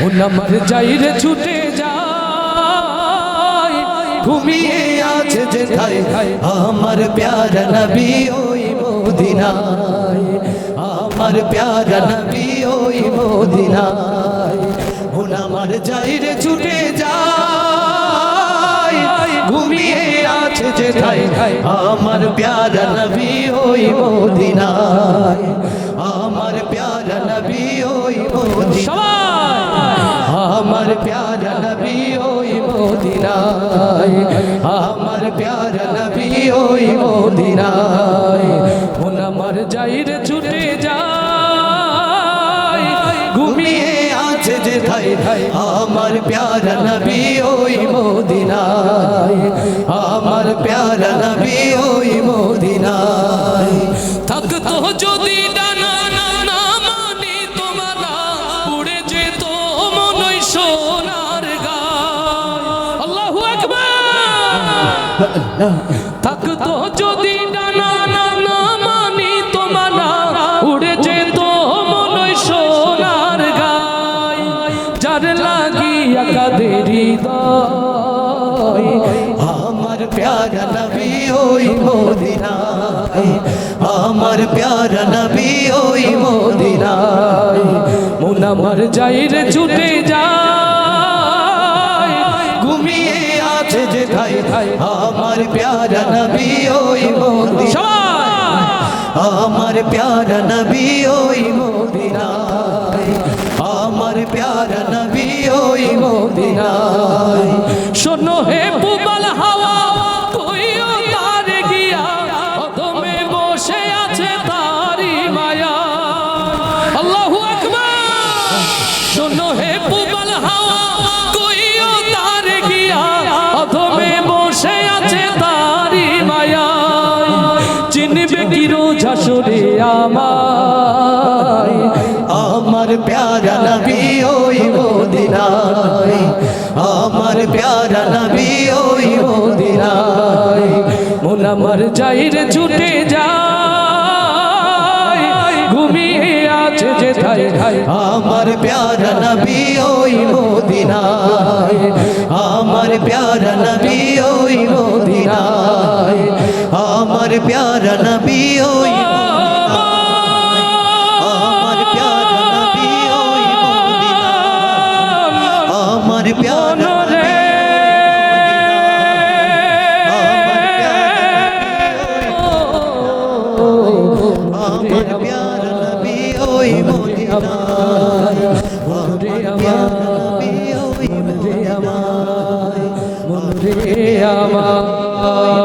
আমার যাইরে ছুটে যায়, ঘুমিয়ে আছে যে ঠাই আমার প্যারা নবী ওই মদিনায়, আমার প্যারা নবী ওই মদিনায়। হুন আমার ছুটে যায়, ঘুমিয়ে আছে যে ঠাই আমার প্যারা নবী ওই মদিনায়, আমার প্যারা নবী ওই সবাই আমার প্যারা নবী ওই মদিনায়, আমার প্যারা নবী ওই মদিনায়। মন আমার যাইরে ছুটে যায়, ঘুমিয়ে আছে যে ঠাই, আমার প্যারা নবী ওই মদিনায়, আমার প্যারা নবী ওই মদিনায়। থাকতো যদি থাকতো যদি ডানা না না মানি তোমার না উড়ে যেত মনই সোনার গায় যার কাদেরি আমার প্যারা নবী ওই মদিনায় আমার প্যারা নবী ওই মদিনায়। মন আমার যাইরে ছুটে যায় ঘুমিয়ে আছে যে ঠাই আমার প্যারা নবী ওই মোদি আমার প্যারা নবী ওই মোদি আমার প্যারা নবী ওই মদিনায় আমায়। আমার প্যারা নবী ওই মদিনায়। আমার প্যারা নবী ওই মদিনায়। মন আমার যাইরে ছুটে যায়। ঘুমিয়ে আছে যে ঠাই আমার প্যারা নবী ওই মদিনায়। আমার প্যারা নবী ওই মদিনায়। আমার প্যারা নবী ওই আমার মদিনায় রে আমার।